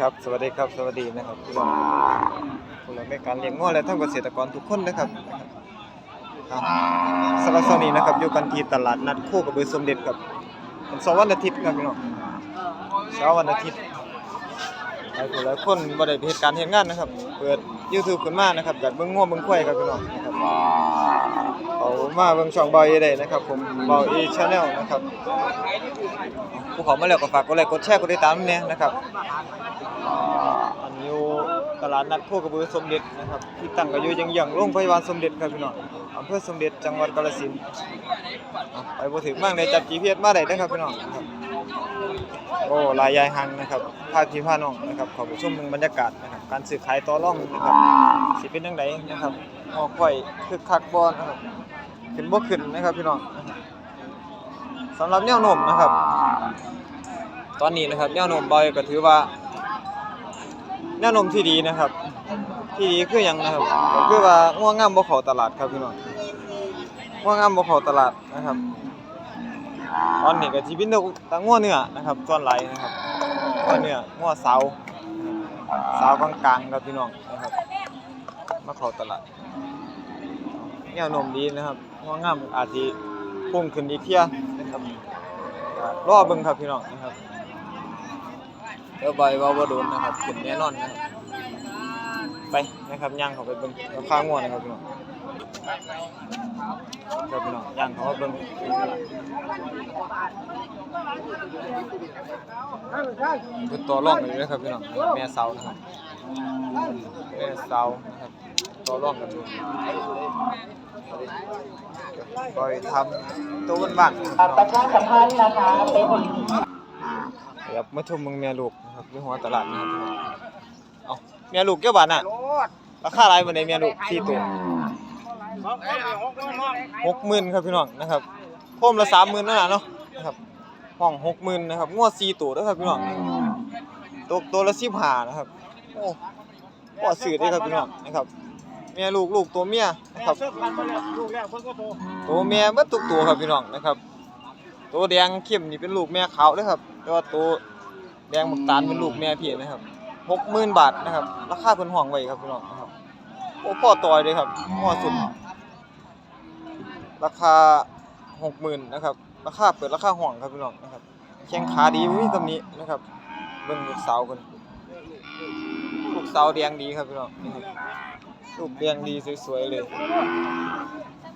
ครับ สวัสดีครับ สวัสดีนะครับพี่น้องผู้รักในการเลี้ยงงัวและทั้งเกษตรกรทุกคนนะครับครับสำหรับเช้านี้นะครับอยู่กันที่ตลาดนัดโคกระบือสมเด็จครับเป็นเสาร์วันอาทิตย์ครับพี่น้องเช้าร์วันอาทิตย์หลายผู้หลายคนบ่ได้ไปเฮ็ดการณ์เฮ็ดงานนะครับ เปิด YouTube ขึ้นมานะครับอยากเบิ่งงัวเบิ่งควายครับพี่น้องนะครับเอามาเบิ่งช่องบาเอได้นะครับ ผมเบาเอ Channel นะครับผู้เขอมาแล้วก็ฝากกดไลค์กดแชร์กดติดตามด้วยนะครับ ลาดนัดโคกระบือสมเด็จนะครับที่ตั้งก็อยู่ยังยังโรงพยาบาลสมเด็จครับพี่น้องอำเภอสมเด็จจังหวัดกาฬสินธุ์ไปบ่ถึงบ้างในจับ GPS มาได้เด้ครับพี่น้องครับโอ้ลายยายหังนะครับพาพี่พาน้องนะครับขอไปชมเมืองบรรยากาศนะครับการซื้อขายต่อร่องนะครับสิเป็นจังไดนะครับฮอค่อยคึกคักบ่นะครับขึ้นบ่ขึ้นนะครับพี่น้องสำหรับแนวโน้มนะครับ ตอนนี้นะครับแนวโน้มบอยก็ถือว่า แนวโน้มที่ดีนะครับ ที่ดีคือหยังนะครับคือว่าง่วงงามบ่เข้าตลาดครับพี่น้องง่วงงามบ่เข้าตลาดนะครับตอนนี้ก็สิเป็นตะง่วเนื้อนะครับส่วนหลนะครับง่วเนื้อง่วสาวสากลางๆครับพี่น้องนะครับ มาเข้าตลาดแนวโน้มดีนะครับง่วงงามอาจสิพุ่งขึ้นอีกเที่ยนะครับรอเบิ่งครับพี่น้องนะครับ เดี๋ยวใบเว่าบ่โดนนะครับขึ้นแน่นอนนะครับไปนะครับย่างเขาไปเบิ่งราคางัวนะครับพี่น้องครับพี่น้องย่างเขาเบิ่งเป็นตัวร่องอยู่นะครับพี่น้องแม่เสานะครับแม่เสานะครับตัวร่องกันอยู่ปล่อยทำตัวบ้านๆนะครับพี่น้งประชาสัมพันธ์นะคะเป็นค รับมาชมเมืองแม่ลูกนะครับที่หัวตลาดนะครับเอาแม่ลูกเกี่ยวบาทน่ะราคาอะไรวันนี้แม่ลูกสี่ตัวหกหมื่นครับพี่น้องนะครับโคมละสามหมื่นนั่นน่ะเนาะนะครับห้องหกหมื่นนะครับงวดสี่ตัวเด้อครับพี่น้องตัวตัวละสิบห้านะครับโอ้พอซื้อได้ครับพี่น้องนะครับแม่ลูกลูกตัวเมียนะครับตัวเมียเมื่อทุกตัวครับพี่น้องนะครับ ตัวแดงเข้มนี่เป็นลูกแม่ขาวด้อครับ แต่ว่าตัวแดงหมึกตาลเป็นลูกแม่พี่นะครับหกหมื่นบาทนะครับ ราคาเพิ่นห้องไว้ครับพี่น้องนะครับ โอ้พ่อต่อยเลยครับพ่อสุด ราคาหกหมื่นนะครับ ราคาเปิดราคาห้องครับพี่น้องนะครับ แข้งขาดีบ่มีตำหนินะครับ เบิ่งลูกสาวเพิ่นลูกสาวแดงดีครับพี่น้องนะครับลูกแดงดีสวยๆเลย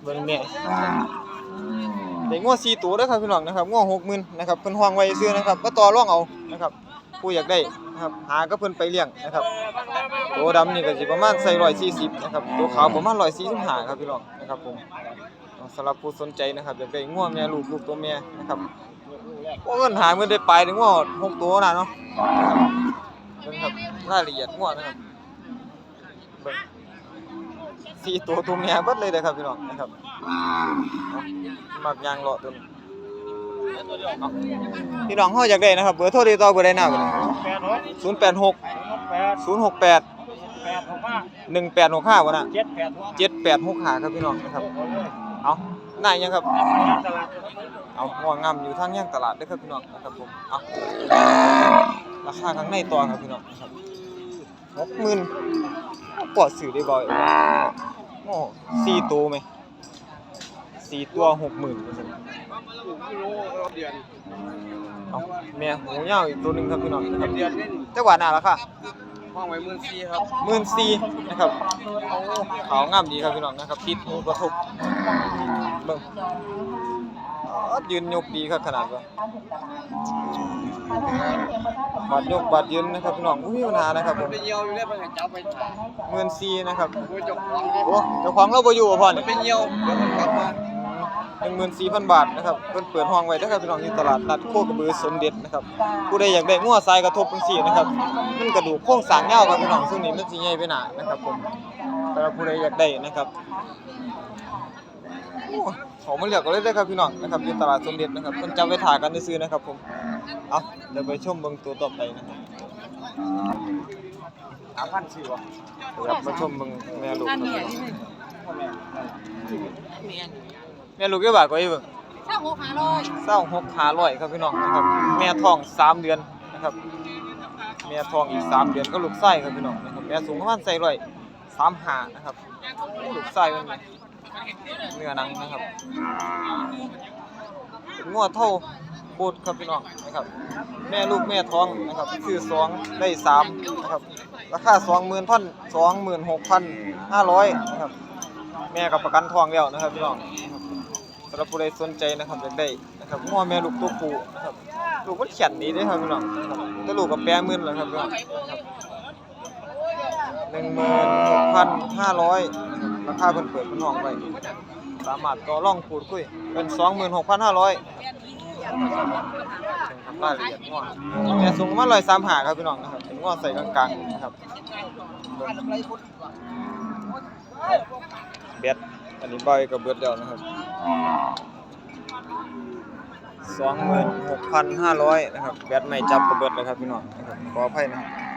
เบิ่งแม่ ได้งัว4ตัวเด้อครับพี่น้องนะครับงัว60,000นนะครับเพิ่นห้องไว้ซื้อนะครับก็ต่อร่องเอานะครับผู้อยากได้นะครับหาก็เพิ่นไปเลี้ยงนะครับตัวดำนี่ก็สิประมาณใส่140นะครับตัวขาวประมาณ145ครับพี่น้องนะครับผมสำหรับผู้สนใจนะครับอยากได้งัวแม่ลูกลูกตัวแม่นะครับโอ้เงินหาเงินได้ไปถึงงัว6ตัวนะเนาะเบิ่งครับรายละเอียดงัวนะครับ สี่ตัวตัวแม่เบิดเลยเด้ครับพี่น้องนะครับมักยางเลาะตัวนี้พี่น้องเฮาอยากได้นะครับเบอร์โทรติดต่อเบอร์ใดหน้าบ่นี่086แปด068แปดหกห้า1865บ่น่ะเจ็ดแปดหก7865ครับพี่น้องนะครับเอาหน้ายังครับเอาหัวงามอยู่ทางย่างตลาดด้อครับพี่น้องนะครับผมเอาราคาข้างในตัวครับพี่น้องนะครับ60,000ปอดซื้อได้บ่อย อ้สี่ตัวไหมสี่ตัว60,000ว่าซั่นเดือนเอาแม่หูยาวอีกตัวหนึงครับพี่น้องนะครับเดือนนี่จักหวาดหน้าราคาห้องไว้หมื่นสี่ครับหมื่นสี่นะครับขาวงามดีครับพี่น้องนะครับติดหูกระทบเบิ่งอ๋อ ยืนยกดีครับขนาดว่าบาดยกบาดยืนนะครับพี่น้องอุ้ยปัญหานะครับผมไปเยี่ยวอยู่ได้ไปเจ้าไปถ่ายหมื่นสี่นะครับกูจบของโอ้เจ้าของเราบ่อยู่อะพ่อมันไปเยี่ยวเดี๋ยวมันกลับมาหนึ่งหมื่นสี่พันบาทนะครับเพิ่นเปิดห้องไว้เด้อครับพี่น้องอยู่ตลาดนัดโคกระบือสมเด็จนะครับผู้ใดอยากได้งัวทรายกระทบจังซี่นะครับมันกระดูกโครงสร้างยาวครับพี่น้องซึ่งนี้มันสิใหญ่ไปหนานะครับผมสำหรับผู้ใดอยากได้นะครับ โอ้เขามาเลือกกันเลยเด้อครับพี่น้องนะครับอยู่ตลาดสมเด็จนะครับเพิ่นจับไว้ถ่ายกันซื้อๆนะครับผมเอาเดี๋ยวไปชมเบิ่งตัวต่อไปนะครับสามพันสี่วะเดี๋ยวมาชมเบิ่งแม่ลูกครับแม่ลูกเกี่ยวบาทกว่าอีกเบิ่งเช่าหกห้าร้อยเศร้าหกหาร้อยครับพี่น้องนะครับแม่ท้องสามเดือนนะนะครับแม่ทองอีกสามเดือนก็ลูกไส้ครับพี่น้องนะครับแม่สูงประมาณใส่ร้อยสามหานะครับลูกไส้มัน เนื้อหนังนะครับเป็นงัวเท่าโคตรครับพี่น้องนะครับ แม่ลูกแม่ท้องนะครับซื้อสองได้สามนะครับราคาสองหมื่นพันสองหมื่นหกพันห้าร้อยนะครับแม่กับประกันทองแล้วนะครับพี่น้องนะครับสำหรับผู้ใดสนใจนะครับอยากได้นะครับง้อแม่ลูกตัวผู้นะครับลูกมันเขียนดีเด้ครับพี่น้องนะครับแต่ลูกกับแปรมื่นแล้วครับพี่น้องหนึ่งหมื่นหกพันห้าร้อย ราคาเพิ่นเปิดเพิ่นห้องไว้สามารถต่อรองพูดคุยเป็นสองหมื่นหกพันห้าร้อยรายละเอียดง้อแม่ยสูงประมาณร้อยสามหาครับพี่น้องนะครับเป็นง้อใส่กลางๆนะครับเบ็ดอันนี้ใบกับเบิดแล้วนะครับสองหมื่นหกพันห้าร้อยนะครับแบตไม่จับกับเบิดแล้วครับพี่น้องนะครับขออภัยนะครับ